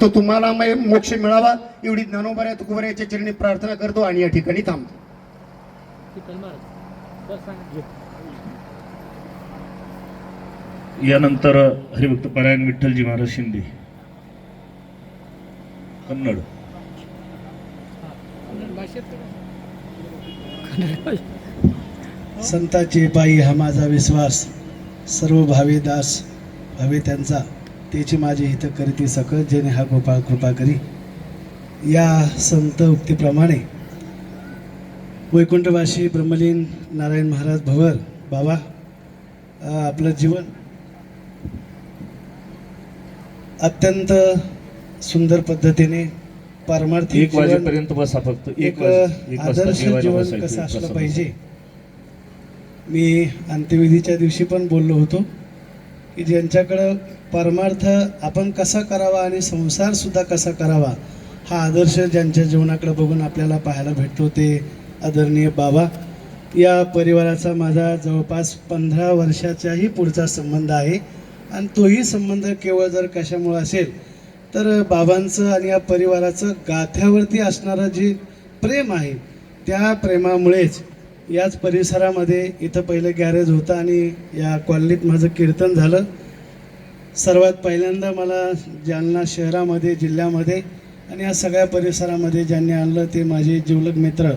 तो तुम्हाला मै- मोक्ष मिळावा. एवढी ज्ञानोबऱ्या तुकोबऱ्याच्या चरणी प्रार्थना करतो आणि या ठिकाणी थांबतो. यानंतर हरिभक्त पारायण विठ्ठलजी महाराज शिंदे. कन्नड. संताचे पायी हा माझा विश्वास. सर्व भावी दास भावे त्यांचा. त्याची माझी हित करीती सकळ जेणे हा गोपाळ कृपा करी. या संत उक्तीप्रमाणे वैकुंठवासी ब्रह्मलीन नारायण महाराज भवर बाबा आपलं जीवन अत्यंत सुंदर पद्धतीने पारमार्थिक वाजेपर्यंत बसा फक्त एक आदर्श जीवन. कसं असलं पाहिजे? मी अंत्यविधीच्या दिवशी पण बोललो होतो. की ज्यांच्याकडं परमार्थ आपण कसा करावा आणि संसारसुद्धा कसा करावा हा आदर्श ज्यांच्या जीवनाकडे बघून आपल्याला पाहायला भेटतो ते आदरणीय बाबा. या परिवाराचा माझा जवळपास पंधरा वर्षाच्याही पुढचा संबंध आहे आणि तोही संबंध केवळ जर कशामुळं असेल तर बाबांचं आणि या परिवाराचं गाथ्यावरती असणारं जे प्रेम आहे त्या प्रेमामुळेच याच परिसरामध्ये इथं पहिलं गॅरेज होतं आणि या कॉलनीत माझं कीर्तन झालं. सर्वात पहिल्यांदा मला जालना शहरामध्ये जिल्ह्यामध्ये आणि या सगळ्या परिसरामध्ये ज्यांनी आणलं ते माझे जिवलग मित्र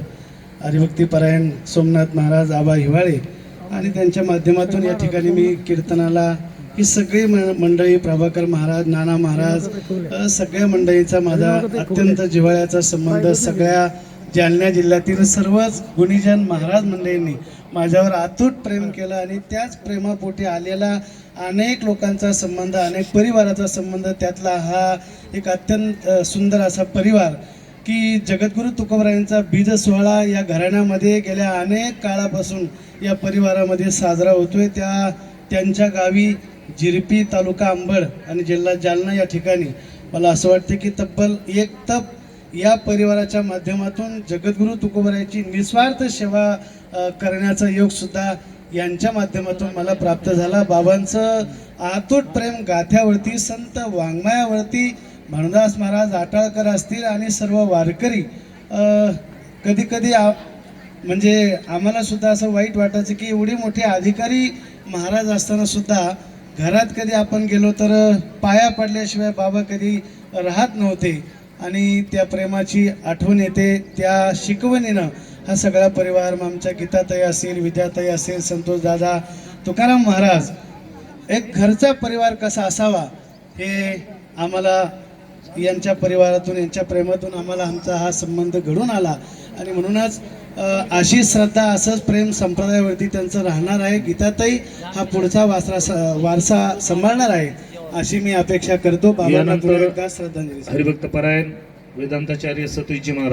हरिभक्तीपरायण सोमनाथ महाराज आबा हिवाळे आणि त्यांच्या माध्यमातून या ठिकाणी मी कीर्तनाला ही सगळी म- मंडळी प्रभाकर महाराज नाना महाराज सगळ्या मंडळीचा माझा अत्यंत जिव्हाळ्याचा संबंध सगळ्या जालना जिल्ह्यातील सर्वच गुणीजन महाराज मंडळींनी माझ्यावर अतूट प्रेम केलं आणि त्याच प्रेमापोटी आलेला अनेक लोकांचा संबंध अनेक परिवाराचा संबंध त्यातला हा एक अत्यंत सुंदर असा परिवार की जगद्गुरू तुकोबरायांचा बीज सोहळा या घराण्यामध्ये गेल्या अनेक काळापासून या परिवारामध्ये साजरा होतोय. त्या त्यांच्या गावी जिरपी तालुका अंबड आणि जिल्हा जालना या ठिकाणी. मला असं वाटतं की तब्बल एक तप या परिवाराच्या माध्यमातून जगद्गुरू तुकोबरायांची निस्वार्थ सेवा करण्याचा योग सुद्धा यांच्या माध्यमातून मला प्राप्त झाला. बाबांचं आतूट प्रेम गाथ्यावरती संत वाङ्मयावरती भानुदास महाराज आटाळकर असतील आणि सर्व वारकरी कधी कधी आ म्हणजे आम्हाला सुद्धा असं वाईट वाटायचं की एवढे मोठे अधिकारी महाराज असताना सुद्धा घरात कधी आपण गेलो तर पाया पडल्याशिवाय बाबा कधी राहत नव्हते. आणि त्या प्रेमाची आठवण येते त्या शिकवणीनं हा सगळा परिवार मग आमच्या गीताताई असेल विद्याताई असेल संतोष दादा तुकाराम महाराज एक घरचा परिवार कसा असावा हे आम्हाला यांच्या परिवारातून यांच्या प्रेमातून आम्हाला आमचा हा संबंध घडून आला. आणि म्हणूनच अशी श्रद्धा असंच प्रेम संप्रदायावरती त्यांचं राहणार आहे. गीताताई हा पुढचा वारसा वारसा सांभाळणार आहे. अशी मी अपेक्षा करतो. बाबांना श्रद्धांजली. हरिभक्त पारायण वेदांताचार्य सतीजी महाराज.